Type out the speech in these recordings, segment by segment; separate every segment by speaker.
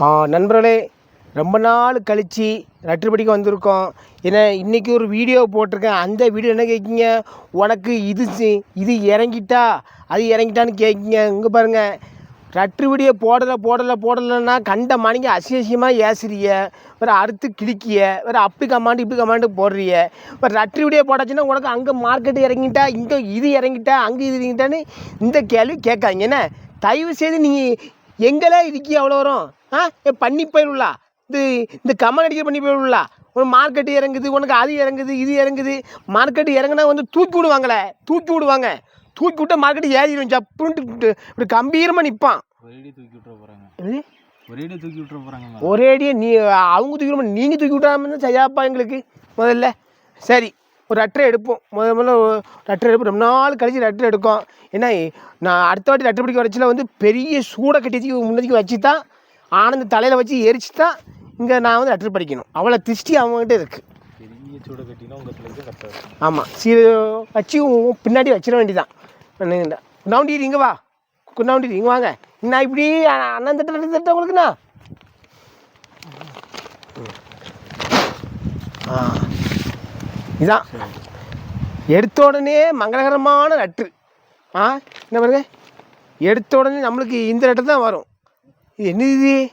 Speaker 1: ஆ, நண்பர்களே ரொம்ப நாள் கழித்து நட்டுப்படிக்க வந்திருக்கோம். ஏன்னா இன்றைக்கி ஒரு வீடியோ போட்டிருக்கேன். அந்த வீடியோ என்ன கேட்குங்க? உனக்கு இது இது இறங்கிட்டா? அது இறங்கிட்டான்னு கேட்குங்க. இங்கே பாருங்கள் ரட்டு வீடியோ போடலை போடலை போடலைன்னா கண்ட மணிக்கு அசியசியமாக ஏசுறிய. வேறு அறுத்து கிழிக்கிய வேறு அப்படி கமாண்டு இப்படி கமாண்டு போடுறிய. வேறு ரட்டு வீடியோ போடாச்சுன்னா உனக்கு அங்கே மார்க்கெட்டு இறங்கிட்டா? இங்கே இது இறங்கிட்டா? அங்கே இது இறங்கிட்டான்னு இந்த கேள்வி கேட்காங்க என்ன? தயவு செய்து நீங்கள் எங்களே இதுக்கு அவ்வளோ வரும் ஆ பண்ணி போயிடும்லா. இது இந்த கமல் அடிக்க பண்ணி போயிடும்லா. ஒரு மார்க்கெட்டு இறங்குது உனக்கு அது இறங்குது இது இறங்குது. மார்க்கெட்டு இறங்குனா வந்து தூக்கி விடுவாங்களே தூக்கி விடுவாங்க. தூக்கி விட்டா மார்க்கெட்டு ஏறிடும் சப்புன்ட்டு இப்படி கம்பீரமாக நிற்பான்
Speaker 2: ஒரேடி தூக்கி விட்டுற போறாங்க. ஒரேடி தூக்கி விட்டுற போறாங்க
Speaker 1: ஒரே அடியே நீ அவங்க தூக்கி விடாம நீங்கள் தூக்கி விடாம சரியாப்பா எங்களுக்கு. முதல்ல. சரி ஒரு ரட்டரை எடுப்போம். முத முதல்ல ஒரு ரட்டரை எடுப்போம். ரொம்ப நாள் கழிச்சு ரட்டரை எடுக்கும். ஏன்னா நான் அடுத்த வாட்டி ரட்டரை பிடிக்க வரச்சில் வந்து பெரிய சூடை கட்டி முன்னாடிக்கு வச்சு தான் ஆனந்த தலையில் வச்சு எரிச்சு தான் இங்கே நான் வந்து ரட்டரை படிக்கணும். அவ்வளோ திருஷ்டி அவங்ககிட்ட இருக்குது ஆமாம் சீ வச்சு பின்னாடி வச்சிட வேண்டியதான் குண்டாவண்டி இங்கே வா. குண்டாவண்டி இங்கே வாங்க. நான் இப்படி அண்ணன் தட்ட தட்ட உங்களுக்குண்ணா ஆ. இதான். எடுத்த உடனே மங்களகரமான லட்டு ஆ என்ன பாருங்க? எடுத்த உடனே நம்மளுக்கு இந்த லட்டு தான் வரும். இது என்னது? இது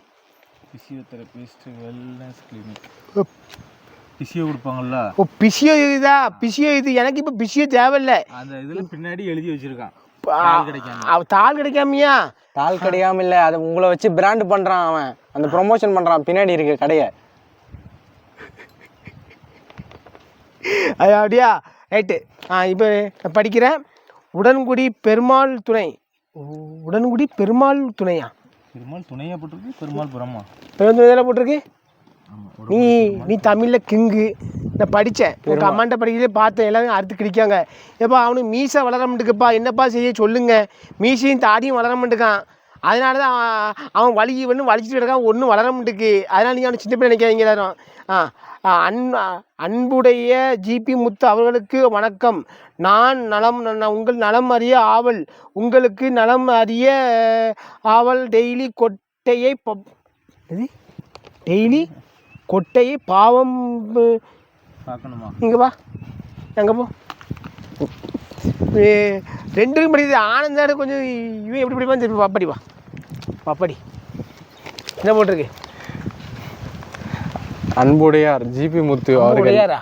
Speaker 2: பிசியோதெரபிஸ்ட் வெல்னஸ் கிளினிக் பிசியோ கொடுப்பாங்கல்ல?
Speaker 1: ஓ பிசியோ இதா பிசியோ இது. எனக்கு இப்போ பிசியோ தேவையில்லை.
Speaker 2: அந்த இதுல பின்னாடி எழுதி வச்சிருக்கான்.
Speaker 1: ஆ,
Speaker 2: தாள் கிடைக்காம.
Speaker 1: அவ தாள் கிடைக்காமையா?
Speaker 3: தாள் கிடையாம இல்ல அதை உங்களை வச்சு பிராண்ட் பண்றான் அவன். அந்த ப்ரொமோஷன் பண்றான். பின்னாடி இருக்கு கடைய.
Speaker 1: அது அப்படியா? ரைட்டு ஆ இப்போ நான் படிக்கிறேன். உடன்குடி பெருமாள் துணை. உடன்குடி பெருமாள் துணையா?
Speaker 2: பெருமாள் துணையா போட்டிருக்கு பெருமாள்
Speaker 1: பெருந்துணை தானே போட்டிருக்கு?
Speaker 2: ஆமா
Speaker 1: நீ நீ தமிழில் கிங்கு. நான் படித்தேன் உங்கள் அம்மாண்ட படிக்கிறதே பார்த்தேன். எல்லாரும் அறுத்து கிடிக்காங்க ஏப்பா அவனுக்கு மீசை வளர மாட்டுக்குப்பா என்னப்பா செய்ய சொல்லுங்க. மீசையும் தாடியும் வளர மாட்டுக்கான் அதனால தான் அவன் வலி ஒன்று வலிச்சுட்டு கிடக்கான். ஒன்றும் வளர மாட்டுக்கு அதனால் நீங்கள் அவனை சின்ன பிள்ளை நினைக்காதீங்க எல்லாரும். ஆ, அன் அன்புடைய ஜிபி முத்து அவர்களுக்கு வணக்கம். நான் நலம் நான் உங்கள் நலம் அறிய ஆவல். உங்களுக்கு நலம் அறிய ஆவல். டெய்லி கொட்டையை டெய்லி கொட்டையை பாவம்
Speaker 2: பார்க்கணுமா?
Speaker 1: இங்கே வா. எங்கே போ. ஏ, ரெண்டுக்கும் படிக்குது ஆனந்தாடு கொஞ்சம் இவன் எப்படி படிப்பான்னு திருப்பி பாப்படி வா. பாப்படி என்ன போட்டிருக்கு?
Speaker 3: அன்புடையார் ஜிபி முத்து அவர்கள்.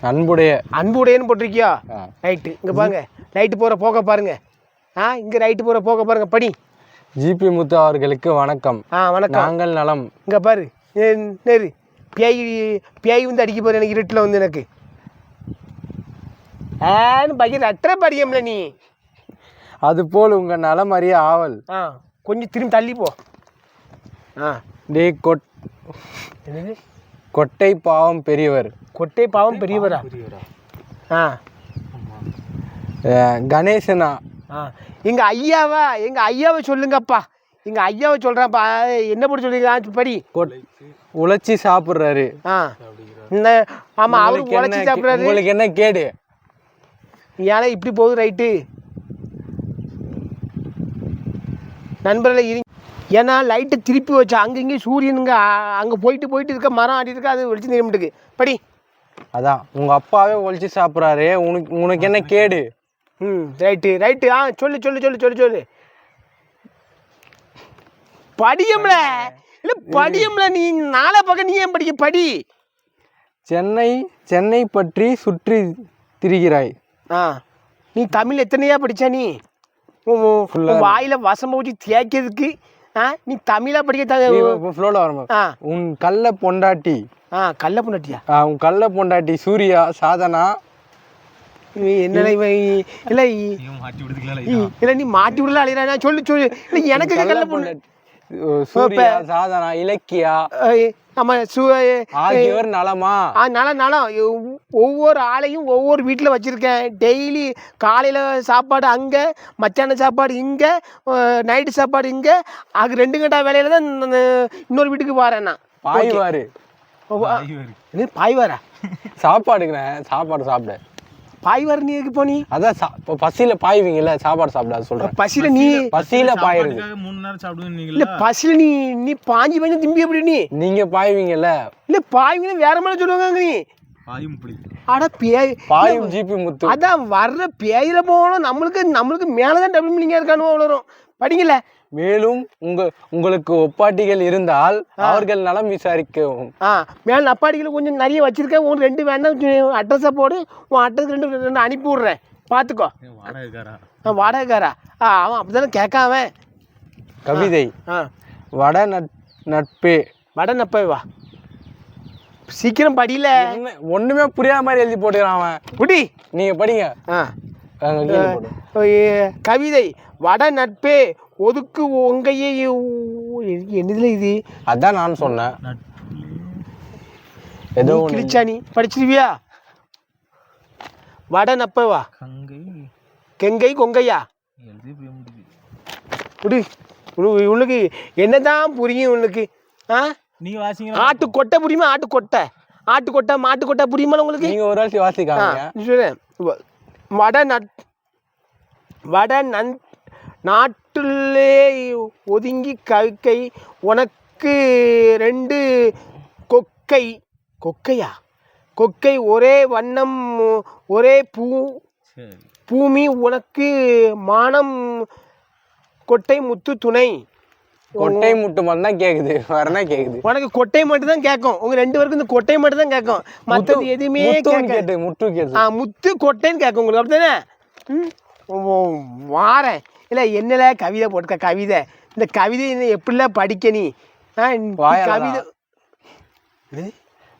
Speaker 3: அன்புடைய.
Speaker 1: அன்புடையன்னு போட்டிருக்கியா. ரைட்டு இங்கே பாருங்க. லைட்டு போகிற போக பாருங்க. ஆ இங்கே ரைட்டு போகிற போக பாருங்க. படி.
Speaker 3: ஜிபி முத்து அவர்களுக்கு வணக்கம்.
Speaker 1: ஆ வணக்கம்.
Speaker 3: நாங்கள் நலம்.
Speaker 1: இங்கே பாரு. நேரு. பேய் பேய் வந்து அடிக்க போகிற எனக்கு இருட்டில் வந்து எனக்கு. ஏன்னு பையன் அட்டரை படிக்கம்ல நீ.
Speaker 3: அதுபோல் உங்க நலம் அறிய ஆவல்.
Speaker 1: ஆ கொஞ்சம் திரும்பி தள்ளி போ. ஆ.
Speaker 3: டே கொட்.
Speaker 1: என்னது?
Speaker 3: கொட்டை பாவம் பெரியவர்.
Speaker 1: கொட்டை பாவம் பெரியவரா? ஆ.
Speaker 3: கணேசனா?
Speaker 1: ஆ. எங்கள் ஐயாவா? எங்கள் ஐயாவை சொல்லுங்கப்பா. எங்கள் ஐயாவை சொல்கிறேன்ப்பா என்ன போட்டு சொல்லுங்க படி.
Speaker 3: உழைச்சி சாப்பிட்றாரு.
Speaker 1: ஆ. இந்த ஆமாம் அவரு உழைச்சி சாப்பிட்றாரு.
Speaker 3: உங்களுக்கு என்ன கேடு?
Speaker 1: ஏன்னா இப்படி போகுது ரைட்டு. நண்பர்களை இரு ஏன்னா லைட்டை திருப்பி வச்சா அங்கே இங்கே சூரியனுங்க அங்கே போயிட்டு போயிட்டு இருக்க மரம் ஆடி இருக்க அது வெளிச்சு நிரம்பிட்டுக்கு படி.
Speaker 3: அதான் உங்க அப்பாவே உழைச்சி சாப்பிட்றாரு. உனக்கு உனக்கு என்ன கேடு?
Speaker 1: ம் ரைட்டு ரைட்டு ஆ சொல்லு சொல்லு சொல்லு சொல்லு சொல்லு. படியம்ல. இல்லை படியம்ல நீ நாளை பக்கம் நீ ஏன் படிக்க? படி.
Speaker 3: சென்னை சென்னை பற்றி சுற்றி திரிகிறாய்.
Speaker 1: ஆ நீ தமிழ் எத்தனையா படிச்ச நீ? வாயில வசம்ப ஊற்றி தேய்க்கிறதுக்கு நீ தமிழா படிக்க த
Speaker 3: ஃப்ளோவில் வரும் உன் கள்ள பொண்டாட்டி.
Speaker 1: ஆ கள்ள பொண்டாட்டியா?
Speaker 3: ஆ, உன் கள்ள பொண்டாட்டி சூர்யா சாதனா.
Speaker 1: என்னடா இவன் இல்லை நீ மாட்டி விடல அழிறானா சொல்லு சொல்லு. இல்லை எனக்கு கள்ள
Speaker 3: சூர்யா சாதனா இலக்கியா?
Speaker 1: ஆமாம் சு
Speaker 3: ஆகியோர் நலமா?
Speaker 1: ஆ நலம். நலம் ஒவ்- ஒவ்வொரு ஆளையும் ஒவ்வொரு வீட்டில் வச்சுருக்கேன். டெய்லி காலையில் சாப்பாடு அங்கே மத்தியான சாப்பாடு இங்கே நைட்டு சாப்பாடு இங்கே. அது ரெண்டு கண்டா வேலையில் தான் இன்னொரு வீட்டுக்கு வரேன் நான்.
Speaker 3: பாய்வாரு.
Speaker 1: பாய்வாரா?
Speaker 3: சாப்பாடுக்குண்ணே சாப்பாடு சாப்பிட.
Speaker 1: பாய் வர நீ எதுக்கு போனி?
Speaker 3: அதான் சா- இப்போ பசியில பாய்வீங்கல்ல சாப்பாடு சாப்பிடாது சொல்றேன்.
Speaker 1: பசியில் நீ
Speaker 3: பசியில
Speaker 2: சாப்பாட்டுக்காக மூணு நேரம் சாப்பிடுவேன்
Speaker 1: இல்லை பசியில் நீ நீ பாஞ்சு பாஞ்சு திம்பி எப்படி நீ?
Speaker 3: நீங்க பாய்வீங்கல்ல.
Speaker 1: இல்லை பாய்ங்கன்னு வேற மாதிரி சொல்லுவாங்க நீ.
Speaker 2: பாயும் புளி.
Speaker 1: அட பேய்.
Speaker 3: பாயும் ஜிபி முத்து.
Speaker 1: அதான் வர்ற பேயில போகணும் நம்மளுக்கு நம்மளுக்கு மேலே தான் டபுள் மீனிங்காக இருக்கானு வளரும் படிங்கல.
Speaker 3: மேலும் உங்க உங்களுக்கு ஒப்பாட்டிகள் இருந்தால் அவர்கள் நலம் விசாரிக்கவும்.
Speaker 1: ஆ மேலே அப்பாடிகளை கொஞ்சம் நிறைய வச்சிருக்கேன். உன் ரெண்டு வேணாம் அட்ரஸை போடு. உன் அட்ரஸ் ரெண்டு ரெண்டு அனுப்பி விட்றேன். பார்த்துக்கோ
Speaker 2: வாடகைக்காரா?
Speaker 1: ஆ வாடகைக்காரா? ஆ அவன் அப்படி தானே கேட்காம.
Speaker 3: கவிதை.
Speaker 1: ஆ
Speaker 3: வட நட் நட்பே.
Speaker 1: வட நப்பை வா. சீக்கிரம் படியில.
Speaker 3: ஒண்ணுமே புரியாத மாதிரி எழுதி போட்டுக்கிறான் அவன்.
Speaker 1: குடி
Speaker 3: நீங்க படிங்க.
Speaker 1: கவிதை. வட நட்பே. ஒதுக்கு உங்கையே என்னதுல இது?
Speaker 3: அதான் நான் சொன்னேன். ஏதோ
Speaker 1: நீ. கிழிச்சா நீ படிச்சிருவியா? வட நப்பை வா.
Speaker 2: கங்கை.
Speaker 1: கெங்கை கொங்கையா? உனக்கு என்னதான் புரியும் உனக்கு? ஆ?
Speaker 2: நீங்க வாசிங்க
Speaker 1: ஆட்டு கொட்டை புரியுமா? ஆட்டு கொட்டை. ஆட்டு கொட்டை மாட்டு கொட்டை புரியுமா உங்களுக்கு?
Speaker 3: நீங்க ஒரு வாசி
Speaker 1: ஆ
Speaker 3: வாசிக்காங்க
Speaker 1: நீ வட நட் வட நன் நாட்டிலே ஒதுங்கி கவிக்கை உனக்கு ரெண்டு கொக்கை. கொக்கையா? கொக்கை ஒரே வண்ணம் ஒரே பூ. பூமி உனக்கு மானம் கொட்டை முத்து துணை.
Speaker 3: கொட்டை முட்டு மட்டும் தான் கேக்குது வரனா கேக்குது?
Speaker 1: உனக்கு கொட்டை மட்டும் தான் கேட்கும் உங்க ரெண்டு பேருக்கும் இந்த கொட்டை மட்டும் தான் கேட்கும் மற்றது எதுவுமே
Speaker 3: முத்துன்னு
Speaker 1: கேட்க
Speaker 3: கேட்டு முட்டு கேட்டு.
Speaker 1: ஆ முத்து கொட்டைன்னு கேட்கும் உங்களுக்கு. ஓ, வாரேன். இல்லை என்னல கவிதை போட்டுக்க கவிதை. இந்த கவிதை எப்படிலாம் படிக்க நீ? கவிதை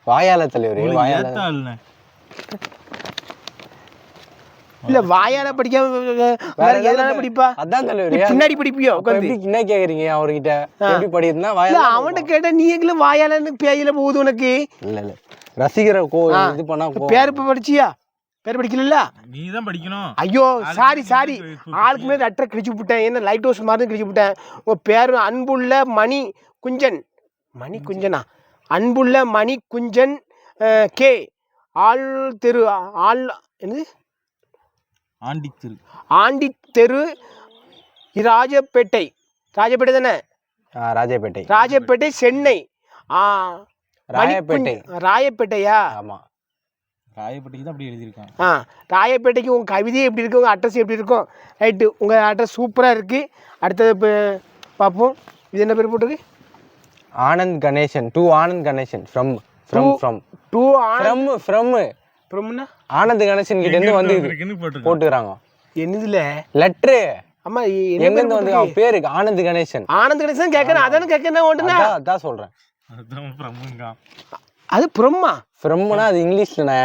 Speaker 3: வாயால தலைவர் வாயால.
Speaker 1: இல்லை. வாயால படிக்காம வேற எதனால படிப்பா?
Speaker 3: அதான் தலைவர்.
Speaker 1: பின்னாடி படிப்பியோ உட்காந்து
Speaker 3: என்ன கேக்குறீங்க அவர்கிட்ட? எப்படி படிக்கிறதுனா வாயால
Speaker 1: அவன்கிட்ட கேட்டா நீ எங்களை வாயாலன்னு பேயில போகுது உனக்கு?
Speaker 3: இல்ல இல்ல. ரசிகரை கோ இது பண்ணா கோ
Speaker 1: பேர் இப்ப படிச்சியா? பேர் படிக்கல
Speaker 2: நீ தான் படிக்கணும்.
Speaker 1: ஐயோ சாரி சாரி ஆளுக்கு மேலே ரெட்டரை கிழிச்சு விட்டேன். என்ன லைட் ஹவுஸ் மாதிரி கிழிச்சு விட்டேன். உங்கள் பேர் அன்புள்ள மணி குஞ்சன். மணி குஞ்சனா. அன்புள்ள மணி குஞ்சன் கே. ஆள் தெரு ஆள் என்னது?
Speaker 2: ஆண்டி திரு
Speaker 1: ஆண்டி தெரு ராஜப்பேட்டை. ராஜப்பேட்டை தானே?
Speaker 3: ராஜாப்பேட்டை.
Speaker 1: ராஜப்பேட்டை சென்னை.
Speaker 3: ராயப்பேட்டை.
Speaker 1: ராயப்பேட்டையா?
Speaker 3: ஆமா.
Speaker 2: ராயப்பட்டிக்கு தான் அப்படி எழுதியிருக்கான்
Speaker 1: ஆ ராயப்பேட்டைக்கு உங்கள் கவிதை எப்படி இருக்கு உங்கள் அட்ரஸ் எப்படி இருக்கும் ரைட்டு உங்கள் அட்ரஸ் சூப்பராக இருக்குது அடுத்தது இப்போ பார்ப்போம். இது என்ன பேர் போட்டிருக்கு?
Speaker 3: Anand Ganesan to Anand Ganesan from from from
Speaker 1: to
Speaker 3: from from
Speaker 1: அப்புறம்னா
Speaker 3: Anand Ganesan கிட்ட இருந்து வந்து போட்டுக்கிறாங்க.
Speaker 1: என்னதுல?
Speaker 3: லெட்ரு
Speaker 1: அம்மா
Speaker 3: எங்க இருந்து வந்து அவன் பேரு ஆனந்த் கணேசன்.
Speaker 1: ஆனந்த் கணேசன் கேட்குறேன் அதானே கேட்குறேன் ஒன்றுனா
Speaker 3: அதான் சொல்றேன்.
Speaker 1: அது புறம்மா
Speaker 3: ஃப்ரம்னா அது இங்கிலீஷ்லண்ணே.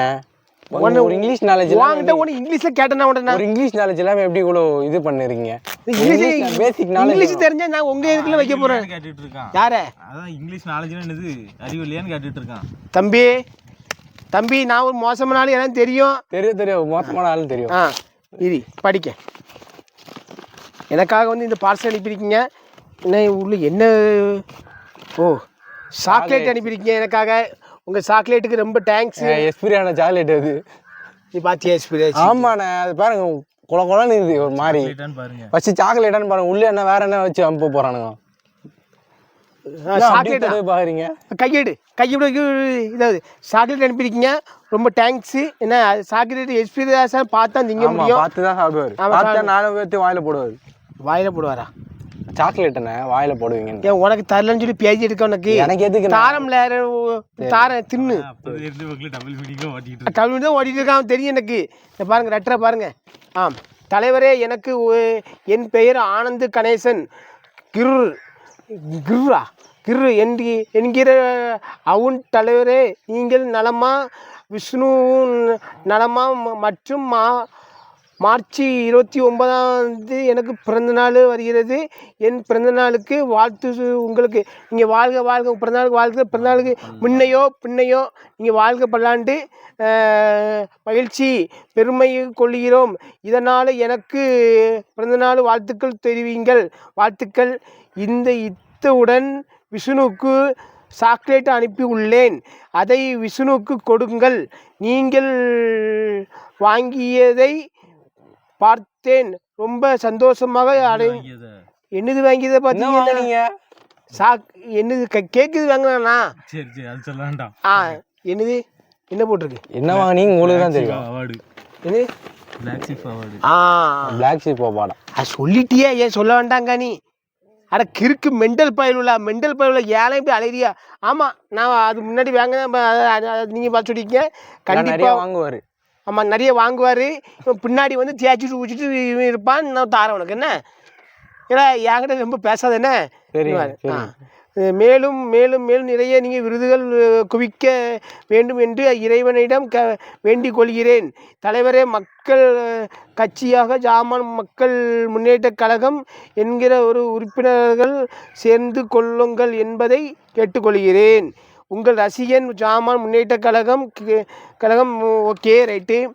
Speaker 3: ஒரு ஒரு இங்கிலீஷ் நாலேஜ்
Speaker 1: வாங்கிட்ட ஒன்று இங்கிலீஷில் கேட்டேன்னா உடனே
Speaker 3: ஒரு இங்கிலீஷ் நாலேஜ் இல்லாம எப்படி இவ்வளோ இது பண்ணிருக்கீங்க?
Speaker 1: இங்கிலீஷ்
Speaker 3: பேசிக் நாலேஜ்
Speaker 1: இங்கிலீஷ் தெரிஞ்சா நான் உங்கள் இதுக்குள்ள வைக்க போகிறேன்
Speaker 2: கேட்டுட்டு இருக்கான்.
Speaker 1: யார?
Speaker 2: அதான் இங்கிலீஷ் நாலேஜ்னா என்னது? அறிவு இல்லையான்னு கேட்டுட்டு இருக்கான்.
Speaker 1: தம்பி தம்பி நான் ஒரு மோசமான ஆள் எனக்கு தெரியும்.
Speaker 3: தெரியும் தெரியும். மோசமான ஆள் தெரியும்.
Speaker 1: ஆ இரி படிக்க. எனக்காக வந்து இந்த பார்சல் அனுப்பியிருக்கீங்க. என்ன உள்ள என்ன? ஓ சாக்லேட் அனுப்பியிருக்கீங்க எனக்காக. உங்கள் சாக்லேட்டுக்கு ரொம்ப தேங்க்ஸ்
Speaker 3: எக்ஸ்பீரியான சாக்லேட் அது.
Speaker 1: நீ பார்த்தியா எக்ஸ்பீரியன்ஸ்
Speaker 3: ஆமாண்ணே அது பாருங்க குல குலன்னு இருக்குது ஒரு மாதிரி. ஃபர்ஸ்ட் சாக்லேட்டான்னு பாருங்க உள்ள என்ன வேற என்ன வச்சு அனுப்ப போறானுங்க?
Speaker 1: சாக்லேட்
Speaker 3: பாக்குறீங்க?
Speaker 1: கையெடு கையெடு இதாவது சாக்லேட் அனுப்பியிருக்கீங்க ரொம்ப தேங்க்ஸ் என்ன சாக்லேட் எக்ஸ்பீரியன்ஸாக பார்த்தா திங்க
Speaker 3: ஆமா
Speaker 1: முடியும்.
Speaker 3: பார்த்து தான் சாப்பிடுவாரு. பார்த்தா நானும் பேர்த்து வாயில போடுவாரு.
Speaker 1: வாயில போடுவாரா?
Speaker 3: சாக்லேட்டுண்ணே வாயில போடுவீங்க
Speaker 1: ஏன் உனக்கு தரலன்னு சொல்லி பேசி எடுக்க உனக்கு.
Speaker 3: எனக்கு எதுக்கு
Speaker 1: தாரம்ல தார தின்னு.
Speaker 2: டபுள்
Speaker 1: தமிழ் தான் ஓடிட்டு இருக்கான் தெரியும் எனக்கு. இந்த பாருங்க ரெட்டரை பாருங்க. ஆம். தலைவரே எனக்கு என் பெயர் ஆனந்த் கணேசன். கிரு கிருரா கிரு என்று என்கிற அவுன் தலைவரே நீங்கள் நலமா விஷ்ணு நலமா ம- மற்றும் மா மார்ச் இருபத்தி ஒன்பதாம் தேதி எனக்கு பிறந்தநாள் வருகிறது. என் பிறந்தநாளுக்கு வாழ்த்து உங்களுக்கு நீங்கள் வாழ்க வாழ்க. பிறந்தநாளுக்கு வாழ்க பிறந்தநாளுக்கு முன்னையோ பின்னையோ நீங்கள் வாழ்க பல்லாண்டு மகிழ்ச்சி பெருமை கொள்கிறோம். இதனால் எனக்கு பிறந்தநாள் வாழ்த்துக்கள் தெரிவிங்கள். வாழ்த்துக்கள். இந்த இத்தவுடன் விஷ்ணுவுக்கு சாக்லேட் அனுப்பி உள்ளேன். அதை விஷ்ணுவுக்கு கொடுங்கள். நீங்கள் வாங்கியதை பார்த்தேன். ரொம்ப சந்தோஷமாக அடை. என்னது வாங்கியதை பார்த்தீங்கன்னா
Speaker 3: வாங்குனீங்க?
Speaker 1: சாக் என்னது க- கேக்குது வாங்கினா
Speaker 2: சரி சரி அது சொல்ல வேண்டாம்
Speaker 1: ஆ என்னது? என்ன போட்டிருக்கு?
Speaker 3: என்ன வாங்குனீங்க? உங்களுக்கு தான் தெரியும்.
Speaker 2: அவார்டு
Speaker 1: என்னது?
Speaker 2: பிளாக் ஷிப் அவார்டு
Speaker 1: ஆ.
Speaker 3: பிளாக் ஷீப் பாடம்
Speaker 1: அது சொல்லிட்டியே? ஏன் சொல்ல வேண்டாங்க நீ அட கிறுக்கு மெண்டல் பயலுல மெண்டல் பயலுல ஏழை இப்படி அலையிறியா? ஆமாம் நான் அது முன்னாடி வாங்க நீங்கள் பார்த்து சொல்லிக்கங்க
Speaker 3: நிறைய
Speaker 1: கண்டிப்பாக
Speaker 3: வாங்குவாரு.
Speaker 1: ஆமாம் நிறைய வாங்குவார். பின்னாடி வந்து தேய்ச்சிட்டு ஊச்சிட்டு இவன் இருப்பான் நான் தாரேன் உனக்கு. என்ன? ஏன்னா என்கிட்ட ரொம்ப பேசாத என்ன? மேலும் மேலும் மேலும் நிறைய நீங்கள் விருதுகள் குவிக்க வேண்டும் என்று இறைவனிடம் க வேண்டிக் கொள்கிறேன். தலைவரே மக்கள் கட்சியாக ஜாமான் மக்கள் முன்னேற்றக் கழகம் என்கிற ஒரு உறுப்பினர்கள் சேர்ந்து கொள்ளுங்கள் என்பதை கேட்டுக்கொள்கிறேன் உங்கள் ரசிகன் ஜாமான் முன்னேற்றக் கழகம் கே- கழகம் ஓகே ரைட்டு.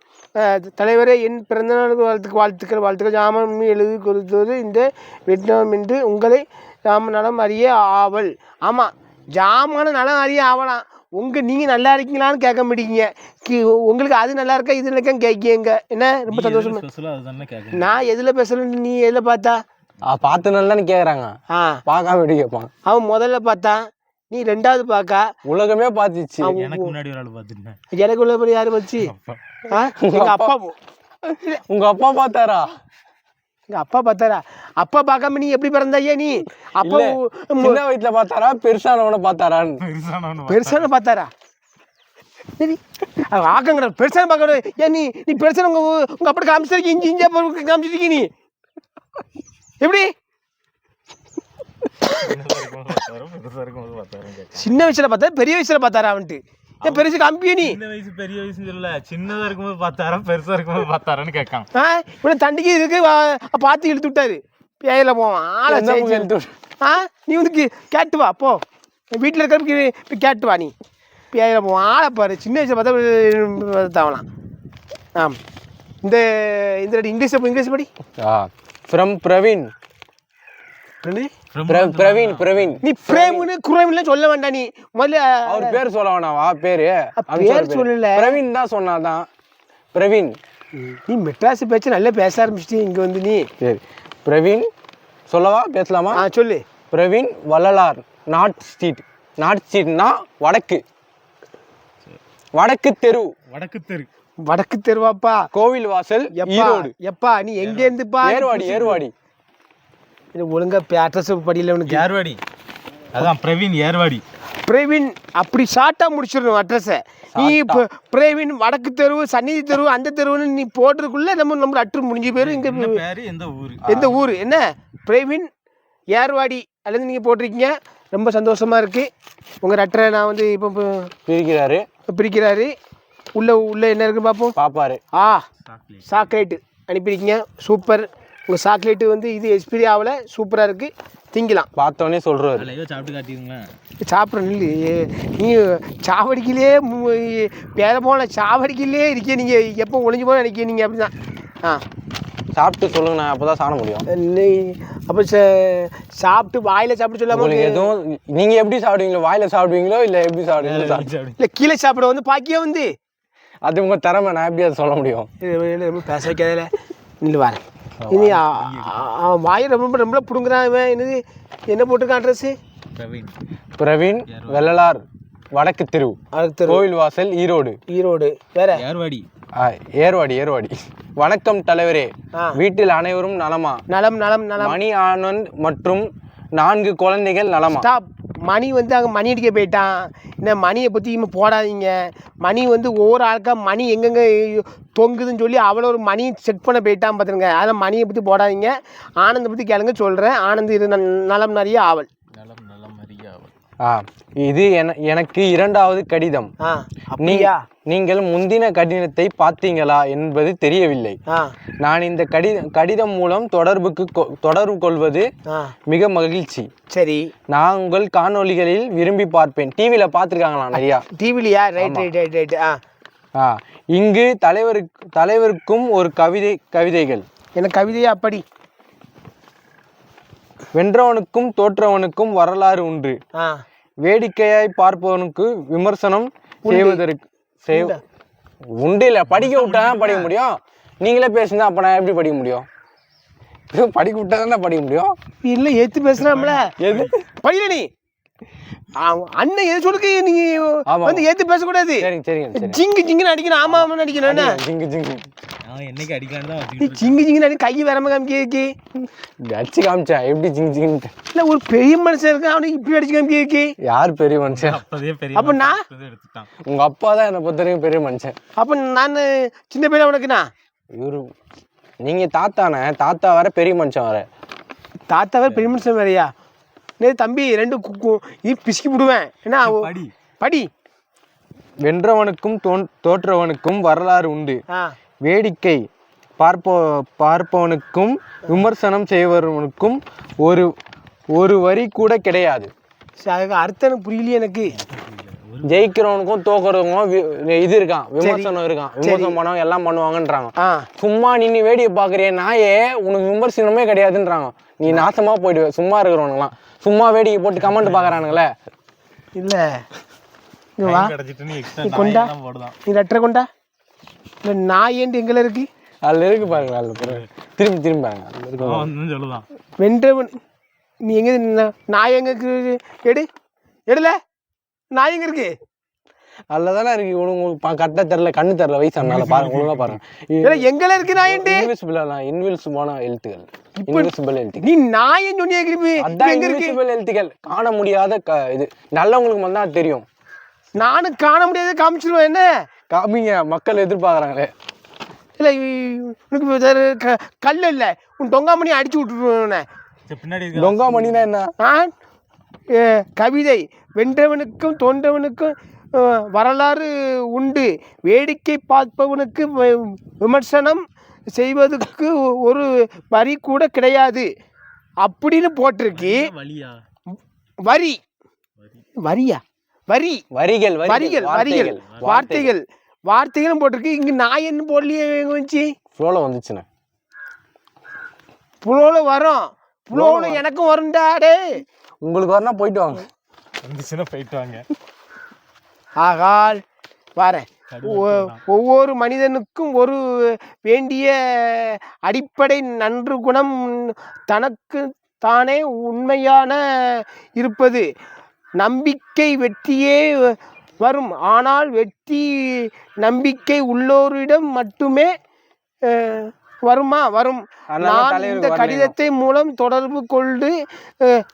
Speaker 1: தலைவரே என் பிறந்தநாள் வாழ்த்துக்கு வாழ்த்துக்கள் வாழ்த்துக்கள். ஜாமான் எழுதி கொடுத்தது இந்த வியட்நாம் என்று உங்களை ஜாம நலம் அறிய ஆவல். ஆமாம் ஜாமான நலம் அறிய ஆவலாம். உங்கள் நீங்கள் நல்லா இருக்கீங்களான்னு கேட்க மாட்டீங்க. கி- உங்களுக்கு அது நல்லா இருக்கா இது நல்லா இருக்கான்னு கேட்கிங்க. என்ன? ரொம்ப சந்தோஷமா? நான் எதில் பேசுகிறேன்னு நீ எதில் பார்த்தா?
Speaker 3: பார்த்து நல்லா கேக்குறாங்க.
Speaker 1: ஆ.
Speaker 3: பார்க்காம எப்படி கேட்பாங்க
Speaker 1: அவன் முதல்ல பார்த்தான் நீ ரெண்டாவது பார்க்கா
Speaker 3: உலகமே பார்த்துச்சு
Speaker 2: எனக்கு முன்னாடி ஒரு ஆள் பார்த்துட்டேன்
Speaker 1: எனக்கு உள்ளபடி யார் வச்சு எங்கள் அப்பா
Speaker 3: உங்க அப்பா பார்த்தாரா
Speaker 1: எங்கள் அப்பா பார்த்தாரா அப்பா பார்க்காம நீ எப்படி பிறந்தாயே நீ? அப்பா
Speaker 3: சின்ன வயசுல பார்த்தாரா பெருசானவன பார்த்தாரான்னு
Speaker 2: பெருசானவனு
Speaker 1: பெருசான பார்த்தாரா சரி. ஆக்கங்கிற பெருசான பார்க்கணும் ஏன் நீ நீ பெருசான உங்க உங்க அப்படி காமிச்சிருக்கீங்க இஞ்சி இஞ்சியா பொருள் காமிச்சிருக்கீங்க நீ? எப்படி
Speaker 2: பெருசாக இருக்கும்போது பார்த்தாரு கேட்க
Speaker 1: சின்ன வயசுல பார்த்தா பெரிய வயசுல பார்த்தாரா அவன்ட்டு? ஏன் பெருசு காமிப்பிய நீ
Speaker 2: சின்ன வயசு பெரிய வயசுன்னு சொல்லல. சின்னதா இருக்கும்போது பார்த்தாரா பெருசா இருக்கும்போது பார்த்தாரான்னு கேட்கான்.
Speaker 1: ஆ இவனை தண்டிக்கு இருக்கு வா- பார்த்து இழுத்து விட்டாரு. பேயில போவான் ஆளை.
Speaker 3: இழுத்து விட்டு-
Speaker 1: ஆ நீ வந்து கி- கேட்டு வா போ. வீட்டில் இருக்கிற போய் கேட்டு வா நீ. பேயில போவான் ஆளை பாரு. சின்ன வயசுல பார்த்தா தாவலாம். ஆம். இந்த இந்த இங்கிலீஷ் இங்கிலீஷ் படி.
Speaker 3: ஃப்ரம் பிரவீன். பிரவீன் பிரவீன்
Speaker 1: நீ பிரேம்னு குரேம்லாம் சொல்ல வேண்டாம் நீ. முதல்ல
Speaker 3: அவர் பேர் சொல்ல வேணாவா பேரு.
Speaker 1: பேர். சொல்லல.
Speaker 3: பிரவீன் தான் சொன்னாதான். பிரவீன்.
Speaker 1: நீ மெட்ராஸ் பேச்சு நல்லா பேச ஆரம்பிச்சிட்டி இங்கே வந்து நீ.
Speaker 3: சரி. பிரவீன் சொல்லவா பேசலாமா?
Speaker 1: ஆ சொல்லு.
Speaker 3: Praveen Vallalar north street. North ஸ்ட்ரீட்னா வடக்கு. வடக்கு தெரு.
Speaker 2: வடக்கு தெரு.
Speaker 1: வடக்கு தெருவாப்பா.
Speaker 3: கோவில் வாசல்
Speaker 1: எப்பா
Speaker 3: ஈரோடு.
Speaker 1: எப்பா நீ எங்க இருந்துப்பா
Speaker 3: ஏர்வாடி ஏர்வாடி
Speaker 1: இது ஒழுங்கா அட்ரஸ் படியில உனக்கு
Speaker 2: ஏர்வாடி. அதான் பிரவீன் ஏர்வாடி.
Speaker 1: பிரவீன் அப்படி ஷார்ட்டா முடிச்சிடணும் அட்ரஸை நீ இப்போ பிரவீன் வடக்கு தெரு சந்நிதி தெரு அந்த தெருவுன்னு நீ போடுறதுக்குள்ள நம்ம நம்ம அட்ரு முடிஞ்சு போயிரும் இங்க
Speaker 2: என்ன பேரு? எந்த ஊரு?
Speaker 1: எந்த ஊர்? என்ன? பிரவீன் ஏர்வாடி அல்லது நீங்கள் போட்டிருக்கீங்க. ரொம்ப சந்தோஷமா இருக்கு. உங்கள் ரட்டரை நான் வந்து இப்போ
Speaker 3: பிரிக்கிறாரு.
Speaker 1: இப்போ பிரிக்கிறாரு. உள்ள உள்ள என்ன இருக்குன்னு பார்ப்போம்
Speaker 3: பாப்பாரு.
Speaker 1: ஆ
Speaker 2: சாக்லேட்
Speaker 1: சாக்லேட்டு அனுப்பியிருக்கீங்க. சூப்பர். உங்கள் சாக்லேட்டு வந்து இது எக்ஸ்பீரி ஆகலை சூப்பராக இருக்குது திங்கலாம்
Speaker 3: பார்த்தோன்னே
Speaker 2: ஏதோ சாப்பிட்டு காட்டிடுங்களேன்
Speaker 1: சாப்பிட்ற நில்லு. நீ சாவடிக்கிலே பேர போன சாவடிக்கிலே இருக்கே நீங்கள் எப்போ ஒளிஞ்சு போன நினைக்க நீங்கள் அப்படி தான் ஆ.
Speaker 3: சாப்பிட்டு சொல்லுங்க நான் அப்பதான் சாப்பிட முடியும்.
Speaker 1: நீ அப்போ சாப்பிட்டு வாயில் சாப்பிட்டு சொல்லாமல்
Speaker 3: எதுவும் நீங்க எப்படி சாப்பிடுவீங்களோ வாயில சாப்பிடுவீங்களோ இல்ல எப்படி சாப்பிடுவீங்களோ சாப்பிடு.
Speaker 2: சாப்பிடு
Speaker 1: இல்லை கீழே சாப்பிட வந்து பாக்கியே வந்து?
Speaker 3: அது உங்க திறமை நான் எப்படி அதை சொல்ல முடியும்?
Speaker 1: பேச வைக்காதல நில்லு வரேன். இனி வாயை ரொம்ப ரொம்ப பிடுங்குறான் இவன். என்னது? என்ன போட்டிருக்கான் அட்ரஸு
Speaker 2: பிரவீன்.
Speaker 3: பிரவீன் வெள்ளலார் வடக்கு தெரு. கோவில் வாசல் ஈரோடு.
Speaker 1: ஈரோடு. வேற?
Speaker 2: ஏர்வாடி
Speaker 3: ஏர்வாடி ஏர்வாடி. வணக்கம் தலைவரே. வீட்டில் அனைவரும் நலமா?
Speaker 1: நலம் நலம் நலம்.
Speaker 3: மணி ஆனந்த் மற்றும் நான்கு குழந்தைகள் நலமா?
Speaker 1: ஸ்டாப். மணி வந்து அங்கே மணி அடிக்க போயிட்டான். என்ன மணியை பற்றி இவன் போடாதீங்க. மணி வந்து ஒவ்வொரு ஆளுக்கா மணி எங்கெங்கே தொங்குதுன்னு சொல்லி அவ்வளோ ஒரு மணி செட் பண்ண போயிட்டான் பார்த்துருங்க அதெல்லாம் மணியை பற்றி போடாதீங்க. ஆனந்தை பற்றி கேளுங்க சொல்கிறேன் ஆனந்த் நல்- நலம் நிறைய ஆவல்.
Speaker 2: நலம் நலம் அறியாவல்
Speaker 3: ஆ இது என எனக்கு இரண்டாவது கடிதம்.
Speaker 1: ஆ
Speaker 3: நீ
Speaker 1: அப்படியா
Speaker 3: நீங்கள் முந்தின கடிதத்தை பார்த்தீங்களா என்பது தெரியவில்லை. நான் இந்த கடித கடிதம் மூலம் தொடர்புக்கு தொடர்பு கொள்வது மிக மகிழ்ச்சி.
Speaker 1: சரி.
Speaker 3: நான் உங்கள் காணொளிகளில் விரும்பி பார்ப்பேன். டிவியில் பார்த்துருக்காங்களா நிறையா?
Speaker 1: டிவிலையா ரைட் ரைட் ரைட் ரைட் ஆ.
Speaker 3: இங்கு தலைவருக்கு தலைவருக்கும் ஒரு கவிதை கவிதைகள்.
Speaker 1: எனக்கு கவிதையா? அப்படி.
Speaker 3: வென்றவனுக்கும் தோற்றவனுக்கும் வரலாறு உண்டு. வேடிக்கையாய் பார்ப்பவனுக்கு விமர்சனம் செய்வதற்கு செய்-
Speaker 1: உண்டா?
Speaker 3: இல்லை படிக்க விட்டா தான் படிக்க முடியும்? நீங்களே பேசுனா அப்போ நான் எப்படி படிக்க முடியும்? படிக்க விட்டா தானே படிக்க முடியும்?
Speaker 1: இல்லை ஏத்து பேசுறாம்ல
Speaker 3: எது?
Speaker 1: படியில நீ அண்ணன் எது சொல்லுக்கு நீ. வந்து ஏத்து பேசக்கூடாது.
Speaker 3: சரிங்க சரிங்க சரி
Speaker 1: ஜிங்கு ஜிங்குன்னு அடிக்கணும். ஆமா ஆமா அடிக்கணும்
Speaker 3: ஜிங்கு ஜிங்கு.
Speaker 2: என்னைக்கு வச்சுக்கிட்டு
Speaker 1: ஜிங்கு ஜிங்குன்னு அடி கை வரம காமிக்கி
Speaker 3: அடிச்சு காமிச்சா எப்படி ஜிங்கு ஜிங்குன்ட்டு?
Speaker 1: இல்லை ஒரு பெரிய மனுஷன் இருக்கு அவனுக்கு இப்படி அடிச்சு காமிக்கி
Speaker 3: யார் பெரிய மனுஷன்?
Speaker 2: அப்பதே பெரிய
Speaker 1: அப்ப நான்?
Speaker 3: உங்க அப்பா தான் என்னை பொறுத்த வரைக்கும் பெரிய மனுஷன்.
Speaker 1: அப்போ நான் சின்ன பையன் உனக்குண்ணா
Speaker 3: இவரு நீங்க தாத்தானே தாத்தா வர பெரிய மனுஷன் வர
Speaker 1: தாத்தாவே பெரிய மனுஷன் வேறையா? நே தம்பி ரெண்டு இது பிசுக்கி விடுவேன் என்ன
Speaker 2: படி.
Speaker 1: படி.
Speaker 3: வென்றவனுக்கும் தோற்றவனுக்கும் வரலாறு உண்டு. வேடிக்கை பார்ப்போ பார்ப்பவனுக்கும் விமர்சனம் செய்பவனுக்கும் ஒரு ஒரு வரி கூட கிடையாது.
Speaker 1: அதுக்கு அர்த்தம் புரியலையே எனக்கு.
Speaker 3: ஜெயிக்கிறவனுக்கும் தோக்குறவங்களும் வி- இது இருக்கான். விமர்சனம் இருக்கான். விமர்சனம் பண்ணவங்க எல்லாம் பண்ணுவாங்கன்றாங்க. சும்மா நின்று வேடிக்கை பார்க்குறிய நாயே உனக்கு விமர்சனமே கிடையாதுன்றாங்க. நீ நாசமா போயிடுவ. சும்மா இருக்கிறவனுங்களாம். சும்மா வேடிக்கை போட்டு கமெண்ட் பார்க்கறானுங்களே.
Speaker 1: இல்லை. இங்க வா.
Speaker 2: கிடைச்சிட்டு நீ
Speaker 1: கொண்டா. நீ லெட்டரை கொண்டா. இல்லை நான் ஏண்டு எங்களை இருக்கு?
Speaker 3: அதில் இருக்கு பாருங்க அதில் திரும்பி திரும்பி பாருங்க
Speaker 2: சொல்லுதான்.
Speaker 1: வென்றவன். நீ எங்கே நான் எங்கே இருக்கு? எடு. எடுல. நான் எங்கே இருக்கு?
Speaker 3: அதில் தானே இருக்கு உங்களுக்கு கரெக்டாக தெரில கண்ணு தெரில வயசு அதனால பாருங்க ஒழுங்கா பாருங்க.
Speaker 1: எங்களை இருக்கு ஏண்டு?
Speaker 3: இன்விசிபிள் இன்விசிபிளான எழுத்துக்கள். இன்விசிபிள் எழுத்துக்கள்.
Speaker 1: நீ நாயன் சொன்னியே திருப்பி
Speaker 3: அதான் இன்விசிபிள் எழுத்துக்கள். காண முடியாத க இது. நல்லவங்களுக்கு மட்டும் தான் தெரியும்.
Speaker 1: நானும் காண முடியாத காமிச்சிருவேன் என்ன?
Speaker 3: காமிங்க மக்கள் எதிர்பார்க்குறாங்களே.
Speaker 1: இல்லை உனக்கு கல் இல்லை. உன் தொங்காமணி அடிச்சு விட்டுருவேன்.
Speaker 2: பின்னாடி இருக்க
Speaker 3: டொங்கா மணினா என்ன?
Speaker 1: கவிதை. வென்றவனுக்கும் தோன்றவனுக்கும் வரலாறு உண்டு. வேடிக்கை பார்ப்பவனுக்கு விமர்சனம் செய்வதற்கு ஒரு வரி கூட கிடையாது. அப்படின்னு போட்டிருக்கு. வரி. வரியா? வரி.
Speaker 3: வரிகள்
Speaker 1: வரிகள் வரிகள் வார்த்தைகள். வார்த்தைகளும் போட்டிருக்கு. இங்க நாயன்னு போடலையே எங்க வந்துச்சு
Speaker 3: ஃப்ளோவில் வந்துச்சுண்ணே.
Speaker 1: புலோல வரும். புலோல எனக்கும் வரும்டா டே
Speaker 3: உங்களுக்கு வரனா போயிட்டு வாங்க.
Speaker 2: வந்துச்சுன்னா போயிட்டு வாங்க.
Speaker 1: ஆகால் ஒ- ஒவ்வொரு மனிதனுக்கும் ஒரு வேண்டிய அடிப்படை நன்று குணம் தனக்கு தானே உண்மையான இருப்பது. நம்பிக்கை வெற்றியே வரும். ஆனால் வெற்றி நம்பிக்கை உள்ளோரிடம் மட்டுமே வருமா? வரும். நான் இந்த? கடிதத்தை மூலம் தொடர்பு கொண்டு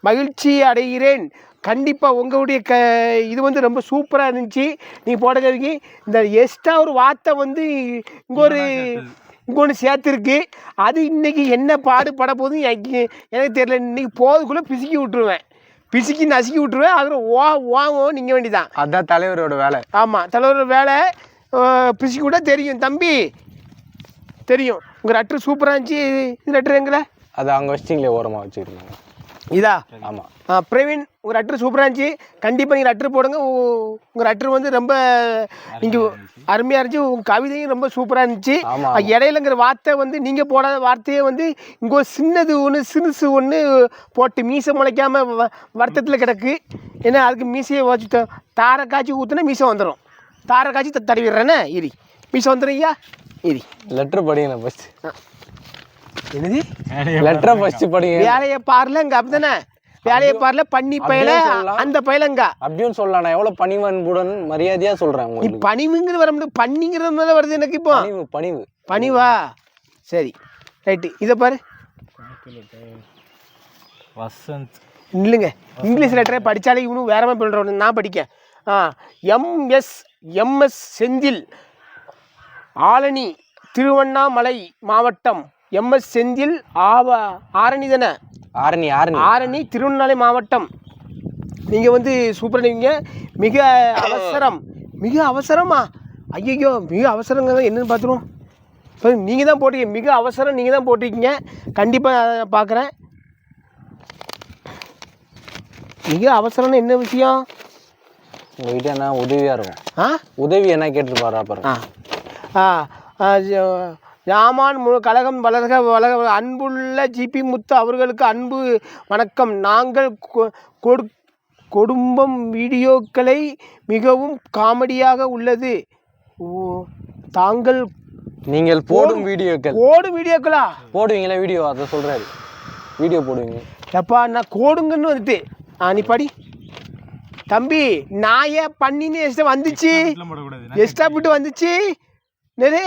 Speaker 1: மகிழ்ச்சி அடைகிறேன். கண்டிப்பாக உங்களுடைய க இது வந்து ரொம்ப சூப்பராக இருந்துச்சு. நீ போட்டதுக்கு இந்த எக்ஸ்ட்ரா ஒரு வார்த்தை வந்து இங்கே ஒரு இங்கே ஒன்று சேர்த்துருக்கு. அது இன்னைக்கு என்ன பாடுபட போகுதுன்னு எனக்கு எனக்கு தெரியல. இன்னைக்கு போகிறதுக்குள்ளே பிசுக்கி விட்ருவேன் பிசுக்கி நசுக்கி விட்ருவேன் அதில் ஓ வாங்கோ நீங்கள் வேண்டிதான்.
Speaker 3: அதான் தலைவரோட வேலை.
Speaker 1: ஆமாம் தலைவர் வேலை பிசுக்கி விட தெரியும். தம்பி தெரியும். உங்கள் லெட்ரு சூப்பராக இருந்துச்சு இது லெட்ரு எங்களை
Speaker 3: அதை அங்கே வச்சிங்களே ஓரமாக வச்சுருந்தாங்க.
Speaker 1: இதா?
Speaker 3: ஆமாம்
Speaker 1: ஆ, பிரவீன் உங்கள் லெட்ரு சூப்பராக இருந்துச்சு. கண்டிப்பாக நீங்கள் லெட்ரு போடுங்க. உங்கள் லெட்ரு வந்து ரொம்ப நீங்கள் அருமையாக இருந்துச்சு. உங்கள் கவிதையும் ரொம்ப சூப்பராக இருந்துச்சு. இடையிலங்கிற வார்த்தை வந்து நீங்கள் போடாத வார்த்தையே வந்து இங்கே சின்னது ஒன்று சிறுசு ஒன்று போட்டு மீசை முளைக்காம வருத்தத்தில் கிடக்கு. ஏன்னா அதுக்கு மீசையை வச்சு தாரை காய்ச்சி ஊற்றுனா மீசை வந்துடும் தாரை காய்ச்சி த- தடவிடுறேனே? இரி. மீசை வந்துடும் ஐயா. இரி.
Speaker 3: லெட்ரு படிங்க ஃபஸ்ட்டு
Speaker 1: என்னது?
Speaker 3: லெட்டரை ஃபஸ்ட்டு படிங்க.
Speaker 1: வேலையை பாருல இங்கே அப்படிதானே வேலையை பாருல பண்ணி பயல. அந்த பயலங்க
Speaker 3: அப்படியும் சொல்லலாம். நான் எவ்வளோ பணிவன்புடன் மரியாதையாக சொல்கிறேன்
Speaker 1: நீ
Speaker 3: உங்களுக்கு.
Speaker 1: பணிவுங்கிற வர முடியும் பண்ணிங்கிறது மேலே வருது எனக்கு இப்போ.
Speaker 3: பணிவு பணிவு.
Speaker 1: பணிவா? சரி. ரைட்டு இதை பாரு.
Speaker 2: வசந்த்.
Speaker 1: இல்லைங்க இங்கிலீஷ் லெட்டரே படித்தாலே இவனும் வேற மாதிரி பண்ணுறவனு நான் படிக்க ஆ எம்எஸ் எம்எஸ் செந்தில். ஆரணி திருவண்ணாமலை மாவட்டம் எம்எஸ் செந்தில் ஆவ ஆரணி தானே?
Speaker 3: ஆரணி ஆரணி.
Speaker 1: ஆரணி திருவண்ணாமலை மாவட்டம். நீங்கள் வந்து சூப்பர் நீங்க மிக அவசரம். மிக அவசரமா? ஐயோ மிக அவசரங்க என்னன்னு பார்த்துருவோம் இப்போ நீங்கள் தான் போட்டீங்க. மிக அவசரம் நீங்கள் தான் போட்டிருக்கீங்க. கண்டிப்பாக பார்க்குறேன் மிக அவசரம்னு என்ன விஷயம்?
Speaker 3: உங்ககிட்ட என்ன உதவியாக இருக்கும்?
Speaker 1: ஆ?
Speaker 3: உதவி என்ன கேட்டுட்டு பாரு அப்புறம்
Speaker 1: ஆ. ராமான் மு கழகம் வளர்க வளக அன்புள்ள ஜிபி முத்து அவர்களுக்கு அன்பு வணக்கம். நாங்கள் கொ- கொடு குடும்பம் வீடியோக்களை மிகவும் காமெடியாக உள்ளது. ஓ தாங்கள்
Speaker 3: நீங்கள் போடும் வீடியோக்கள்.
Speaker 1: கோடு வீடியோக்களா?
Speaker 3: போடுவீங்களா வீடியோ? அதை சொல்றாரு. வீடியோ போடுவீங்க.
Speaker 1: எப்பா நான் கோடுங்கன்னு வந்துட்டு. ஆ நீ படி. தம்பி நான் ஏன் பண்ணின்னு எஸ்டா வந்துச்சு. எஸ்டா விட்டு வந்துச்சு. நேரே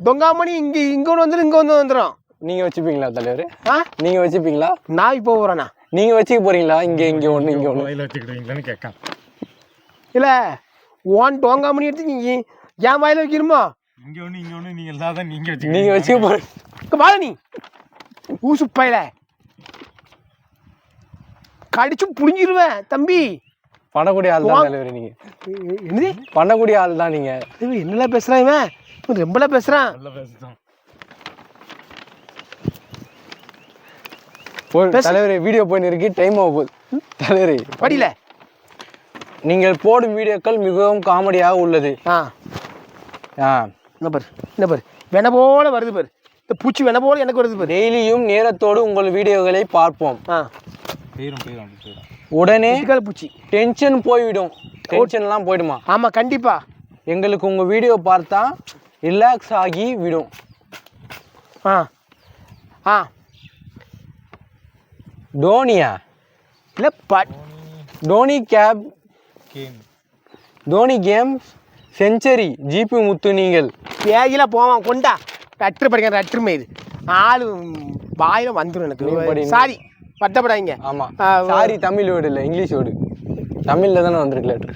Speaker 1: தொங்காமணி இங்கே இங்கே ஒன்று வந்துடும் இங்கே வந்து வந்துடும்
Speaker 3: நீங்க வச்சுப்பீங்களா தலைவர்?
Speaker 1: ஆ?
Speaker 3: நீங்க வச்சுப்பீங்களா?
Speaker 1: நான் இப்போ போகிறேண்ணா
Speaker 3: நீங்க வச்சுக்க போறீங்களா? இங்க இங்க ஒண்ணு இங்க ஒண்ணு.
Speaker 2: வாயில வச்சுக்கிட்டீங்களான்னு கேட்கான்
Speaker 1: இல்லை ஓன் டோங்காமணி எடுத்து நீ ஏன் வாயில் வைக்கணுமா?
Speaker 2: இங்க ஒண்ணு இங்க ஒண்ணு நீங்க எல்லாம் தான் நீங்க வச்சுக்கிட்டீங்க
Speaker 3: நீங்க வச்சுக்க போறீங்க
Speaker 1: இங்க வாழ நீ. ஊசு பையல. கடிச்சு புடிஞ்சிருவேன் தம்பி.
Speaker 3: பண்ணக்கூடிய ஆள் தான் தலைவர் நீங்க.
Speaker 1: எ- என்னது?
Speaker 3: பண்ணக்கூடிய ஆள் தான் நீங்க.
Speaker 1: இவன் என்னலாம் பேசுறான் இவன் இவன்? ரொம்பலாம் பேசுறான்?
Speaker 2: நல்லா பேசுதான்
Speaker 3: போய் தலைவர் வீடியோ போயின்னு இருக்கு டைம் ஆக போகுது தலைவர்.
Speaker 1: படியில.
Speaker 3: நீங்கள் போடும் வீடியோக்கள் மிகவும் காமெடியாக உள்ளது.
Speaker 1: ஆ.
Speaker 3: ஆ.
Speaker 1: என்ன பாரு என்ன பாரு. வென போல வருது பாரு. இந்த பூச்சி வென போல எனக்கு வருது பாரு.
Speaker 3: டெய்லியும் நேரத்தோடு உங்கள் வீடியோக்களை பார்ப்போம்.
Speaker 1: ஆ.
Speaker 2: போயிடும் போயிடும்
Speaker 3: உடனே
Speaker 1: பூச்சி.
Speaker 3: டென்ஷன் போய்விடும். டென்ஷன்லாம் போயிடுமா?
Speaker 1: ஆமாம் கண்டிப்பா.
Speaker 3: எங்களுக்கு உங்கள் வீடியோ பார்த்தா ரிலாக்ஸ் ஆகி விடும்.
Speaker 1: ஆ. ஆ.
Speaker 3: டோனியா?
Speaker 1: இல்லை but
Speaker 3: Dhoni gap
Speaker 2: game.
Speaker 3: Dhoni game century GP Muthu நீங்கள்.
Speaker 1: பேகில போவான் கொண்டா. ரட்ரு படிக்கிற ரட்ருமே இது. ஆளு வாயில வந்துடும். எனக்கு. சாரி பட்டப்படாதீங்க
Speaker 3: ஆமாம்
Speaker 1: ஆ,
Speaker 3: சாரி தமிழ் வேர்டு இல்லை இங்கிலீஷ் வேர்டு. தமிழில் தானே வந்திருக்கு லெட்ரு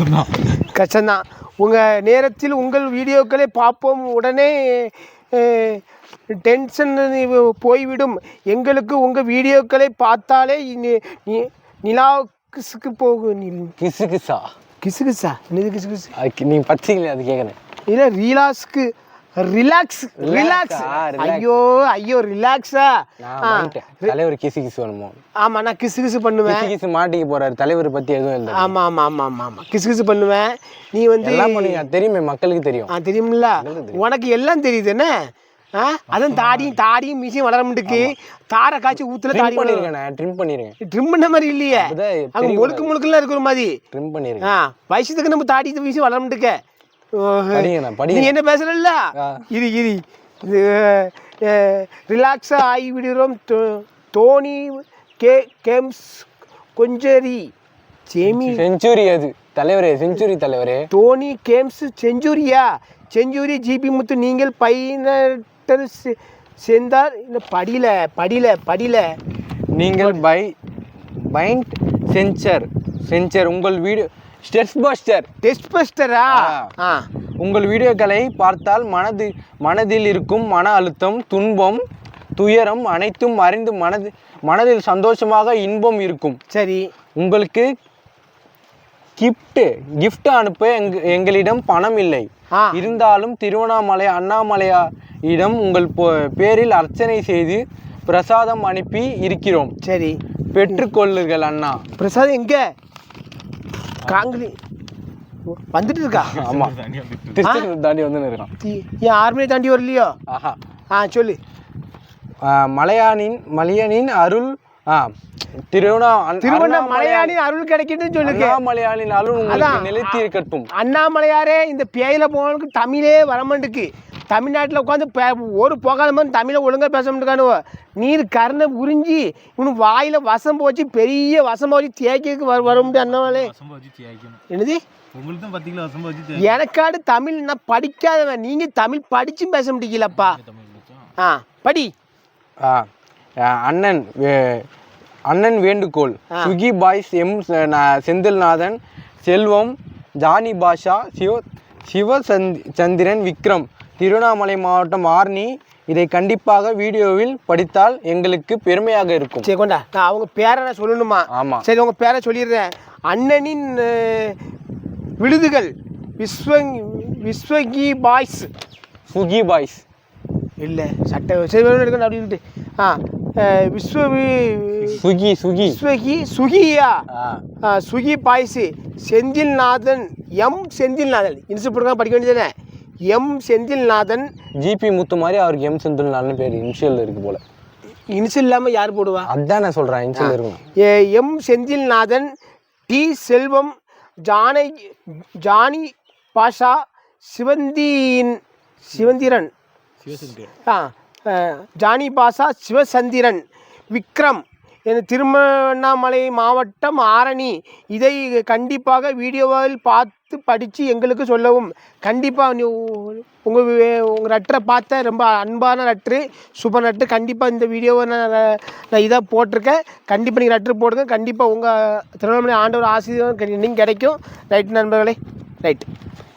Speaker 2: கஷ்டம்தான்.
Speaker 1: கஷ்டம்தான். உங்கள் நேரத்தில் உங்கள் வீடியோக்களை பார்ப்போம். உடனே டென்ஷன் போய்விடும். எங்களுக்கு உங்கள் வீடியோக்களை பார்த்தாலே நி- நி- நிலாவுக்கு போகும் நி-
Speaker 3: கிசு கிசா
Speaker 1: கிசு கிசா என்னது கிசு கிசு
Speaker 3: நீங்கள் பச்சைங்களே அது கேட்குறேன்
Speaker 1: இல்லை ரீலாக்ஸ்க்கு ரிலாக்ஸ் ரிலாக்ஸ். ஐயோ ஐயோ ரிலாக்ஸா
Speaker 3: தலைவர் கிசு கிசு வேணுமோ?
Speaker 1: ஆமாம் நான் கிசு கிசு பண்ணுவேன்.
Speaker 3: கிசு மாட்டிக்க போறாரு. தலைவர் பத்தி எதுவும் இல்லை.
Speaker 1: ஆமாம் ஆமாம் ஆமாம் ஆமாம் ஆமாம் கிசு கிசு பண்ணுவேன். நீ வந்து
Speaker 3: எல்லாம் பண்ணுவீங்க அது தெரியுமே மக்களுக்கு தெரியும்.
Speaker 1: ஆ தெரியுமில்ல உனக்கு எல்லாம் தெரியுது என்ன? அதான் தாடியும் தாடியும் மீசியும் வளர மாட்டுக்கு தாரை காய்ச்சி ஊத்துல தாடி
Speaker 3: பண்ணிருக்கேன் ட்ரிம் பண்ணிருக்கேன்
Speaker 1: ட்ரிம் பண்ண மாதிரி இல்லையே. அங்க முழுக்க முழுக்கெல்லாம் இருக்கிற மாதிரி.
Speaker 3: ட்ரிம் பண்ணிருக்கேன்
Speaker 1: வயசுக்கு நம்ம தாடி மீசி வளர
Speaker 3: நான்
Speaker 1: நீ என்ன பேசுறல்ல. இது இது இது ரிலாக்ஸாக ஆகி விடுறோம் தோ- தோனி கே கேம்ஸ் கொஞ்சரி ஜேமி
Speaker 3: செஞ்சுரி அது. தலைவரே செஞ்சுரி தலைவரே.
Speaker 1: தோனி கேம்ஸ் செஞ்சுரியா? செஞ்சுரி ஜிபி முத்து நீங்கள் பைனட்டர் சேர்ந்தார். இந்த படியில படியில படியில
Speaker 3: நீங்கள் பை பைண்ட் சென்சர். சென்சர் உங்கள் வீடியோ ஸ்டெப்ஸ் பஸ்டர்
Speaker 1: டெஸ்ட் பஸ்டரா ஆ.
Speaker 3: உங்கள் வீடியோக்களை பார்த்தால் மனது மனதில் இருக்கும் மன அழுத்தம் துன்பம் துயரம் அனைத்தும் அறிந்து மனது மனதில் சந்தோஷமாக இன்பம் இருக்கும்.
Speaker 1: சரி.
Speaker 3: உங்களுக்கு கிஃப்ட் gift அனுப்ப எங்க எங்களிடம் பணம் இல்லை.
Speaker 1: ஆ.
Speaker 3: இருந்தாலும் திருவண்ணாமலை அண்ணாமலையா இடம் உங்கள் பொ- பேரில் அர்ச்சனை செய்து பிரசாதம் அனுப்பி இருக்கிறோம்.
Speaker 1: சரி.
Speaker 3: பெற்றுக்கொள்ளுங்கள் அண்ணா.
Speaker 1: பிரசாத் எங்க? காங்கிலி வந்துட்டு இருக்கா.
Speaker 3: ஆமா திருச்செந்தூர் தாண்டி வந்து
Speaker 1: ஏன் ஆறு மணி தாண்டி வரலையோ?
Speaker 3: ஆஹா.
Speaker 1: ஆ சொல்லு.
Speaker 3: மலையானின் மலையனின் அருள் ஆ திருவண்ணா
Speaker 1: திருவண்ணாமலையானி அருள் கிடைக்கிட்டுன்னு சொல்லுங்க
Speaker 3: அண்ணாமலையானின் அருள் உங்களுக்கு. நிலைத்து இருக்கட்டும்
Speaker 1: அண்ணாமலையாரே இந்த பேயில போனவனுக்கு தமிழே வரமாட்டுக்கு தமிழ்நாட்டில் உட்காந்து ஒரு போகாத மாதிரி தமிழை ஒழுங்காக பேச மாட்டேக்கானுவோ நீர் கருணை உறிஞ்சி இவனு வாயில் வசம் போச்சு பெரிய வசம் போச்சு தேய்க்கிறதுக்கு வர வர முடியும் அண்ணாமலை
Speaker 2: வசம்ப வச்சு தேய்க்கணும்.
Speaker 1: என்னது? எனக்காடு தமிழ் நான் படிக்காதவன். நீங்கள் தமிழ் படிச்சும் பேச முடியலப்பா ஆ படி.
Speaker 3: ஆ, ஆ, அண்ணன் அண்ணன் வேண்டுகோள். Suki boys M Senthilnathan Selvam Johnny Basha Siva சிவசந்த் Chandran Vikram. Tiruvannamalai மாவட்டம் ஆர்னி. இதை கண்டிப்பாக வீடியோவில் படித்தால் எங்களுக்கு பெருமையாக இருக்கும்.
Speaker 1: சரி கொண்டா. நான் அவங்க பேரை நான் சொல்லணுமா?
Speaker 3: ஆமா.
Speaker 1: சரி உங்கள் பேரை சொல்லிடுறேன். அண்ணனின் விழுதுகள் விஸ்வ விஸ்வகி பாய்ஸ்.
Speaker 3: சுகி பாய்ஸ்.
Speaker 1: இல்லை சட்டை சரி எடுக்கணும் அப்படின்ட்டு ஆ அஹ், விஸ்வ வி-
Speaker 3: சுகி சுகி.
Speaker 1: விஸ்வகி சுகியா? சுகி பாய்ஸு. செந்தில்நாதன் எம். செந்தில்நாதன். போட்டுக்காம படிக்க வேண்டியதானே எம் செந்தில்நாதன்.
Speaker 3: ஜிபி முத்து மாதிரி அவருக்கு எம் செந்தில்நாதன் பேர். இன்ஷியல் இருக்கு போல.
Speaker 1: இன்சு இல்லாமல் யார் போடுவா?
Speaker 3: அதான் நான் சொல்றேன் இன்ஷியல் இருக்கும்
Speaker 1: A, M Senthilnathan D Selvam ஜானை Johnny Basha சிவந்தின் சிவந்திரன். ஆ ஜானி பாஷா சிவசந்திரன். விக்ரம் என் திருவண்ணாமலை மாவட்டம் ஆரணி. இதை கண்டிப்பாக வீடியோவில் பார்த்து படித்து எங்களுக்கு சொல்லவும். கண்டிப்பாக நீ உங்கள் உங்கள் நட்டரை பார்த்த ரொம்ப அன்பான நட்ரு சூப்பர் நட்டு கண்டிப்பாக இந்த வீடியோவை நான் நான் இதாக போட்டிருக்கேன். கண்டிப்பாக நீங்கள் நட்ரு போடுங்க. கண்டிப்பாக உங்கள் திருவண்ணாமலை ஆண்டவர் ஆசிரியர் நீங்கள் கிடைக்கும். ரைட் நண்பர்களே ரைட்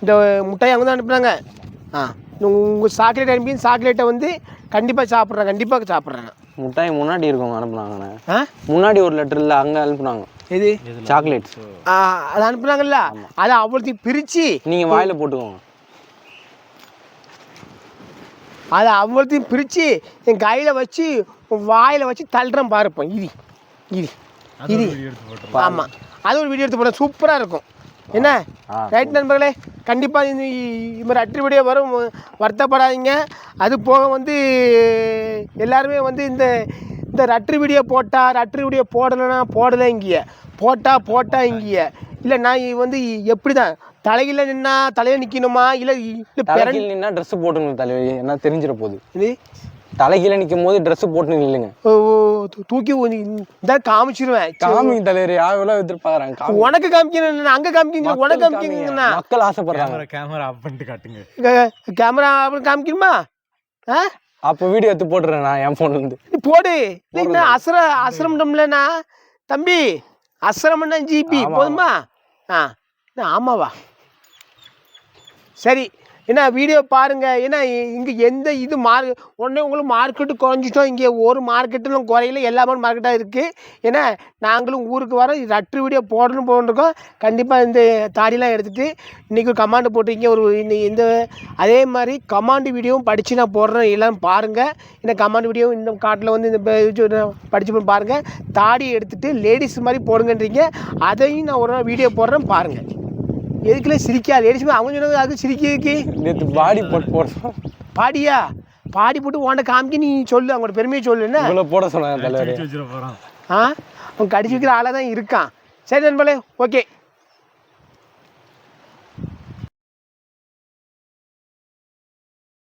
Speaker 1: இந்த முட்டையை அவங்க தான் அனுப்புனாங்க. ஆ உங்கள் சாக்லேட் அனுப்பி சாக்லேட்டை வந்து கண்டிப்பாக சாப்பிட்றேன். கண்டிப்பாக சாப்பிட்றேன்.
Speaker 3: முட்டாய் முன்னாடி இருக்கவங்க அனுப்புனாங்கண்ணே.
Speaker 1: ஆ?
Speaker 3: முன்னாடி ஒரு லெட்டர் இல்லை அங்கே அனுப்புனாங்க.
Speaker 1: எது?
Speaker 3: சாக்லேட்ஸ்
Speaker 1: ஆ, அது அனுப்புனாங்கல்ல? அதை அவ்வளோத்தையும் பிரித்து
Speaker 3: நீங்கள் வாயில் போட்டுக்கோங்க.
Speaker 1: அதை அவ்வளோத்தையும் பிரித்து என் கையில் வச்சு வாயில் வச்சு தள்ளுறேன் பாருப்போம் இது இது இது ஆமாம் அது ஒரு வீடியோ எடுத்து போகிறேன் சூப்பராக இருக்கும். என்ன? ரைட் நண்பர்களே கண்டிப்பாக இந்த இது மாதிரி வீடியோ வரும். வருத்தப்படாதீங்க. அது போக வந்து எல்லாருமே வந்து இந்த இந்த ரட்ரு வீடியோ போட்டால் ரட்ரு வீடியோ போடலைன்னா போடலை இங்கேய போட்டா போட்டா இங்கேய. இல்லை நான் வந்து எப்படி தான் தலையில் நின்னா தலையில் நிற்கணுமா இல்லை இல்லை
Speaker 3: தலைகீழ் நின்னா ட்ரெஸ் போட்டுங்க தலைவலி என்ன தெரிஞ்சிட போகுது
Speaker 1: இது?
Speaker 3: தலைகீழ நிற்கும் போது ட்ரெஸ் போட்டு நில்லுங்க
Speaker 1: ஓ, தூக்கி இந்த காமிச்சிருவேன்.
Speaker 3: காமிங்க தலைவர் எவ்வளோ எதிர்பார்க்குறாங்க? காமி
Speaker 1: உனக்கு காமிக்கணும் அங்கே காமிக்கிங்க உனக்கு காமிக்கிங்கண்ணா
Speaker 3: மக்கள் ஆசைப்படுறாங்க.
Speaker 2: கேமரா கேமரா ஆஃப் பண்ணிட்டு காட்டுங்க.
Speaker 1: கேமரா அப்புறம் காமிக்கணுமா? ஆ?
Speaker 3: அப்போ வீடியோ எடுத்து போட்டுறேன் நான் என் ஃபோன்ல இருந்து.
Speaker 1: நீ போடு. இல்லைங்கண்ணா அசர அசரம்டம்லண்ணா? தம்பி. அசரம்னா ஜிபி. போதுமா? ஆ ஆமாவா? சரி. என்ன வீடியோ பாருங்கள் ஏன்னா இங்கே எந்த இது மார்க் உடனே உங்களுக்கு மார்க்கெட்டு குறைஞ்சிட்டோம். இங்கே ஒரு மார்க்கெட்டிலும் குறையில. எல்லாமே மார்க்கெட்டாக இருக்குது ஏன்னா நாங்களும் ஊருக்கு வரோம். ரட்டு வீடியோ போடணும் போட்டிருக்கோம் கண்டிப்பாக இந்த தாடிலாம் எடுத்துகிட்டு இன்றைக்கி ஒரு கமாண்டு போட்டிருக்கீங்க ஒரு இன்னி- இந்த அதே மாதிரி கமாண்டு வீடியோவும் படித்து நான் போடுறேன். எல்லாம் பாருங்கள் இந்த கமாண்டு வீடியோ இந்த காட்டில் வந்து இந்த படித்து போய் பாருங்கள் தாடி எடுத்துகிட்டு லேடிஸ் மாதிரி போடுங்கன்றீங்க. அதையும் நான் ஒரு நாள் வீடியோ போடுறேன். பாருங்கள் எதுக்குள்ள சிரிக்கா லேடிஸ் அவங்க சொன்னது அது சிரிக்கிறதுக்கு
Speaker 3: நேற்று பாடி போட்டு போட
Speaker 1: பாடியா? பாடி போட்டு உன்ட காமிக்க நீ சொல்லு அவங்களோட பெருமையை சொல்லு என்ன?
Speaker 3: போட சொன்னாங்க தலைவர்.
Speaker 1: ஆ? அவன் கடிச்சு வைக்கிற ஆளாக தான் இருக்கான். சரி நண்பர்களே ஓகே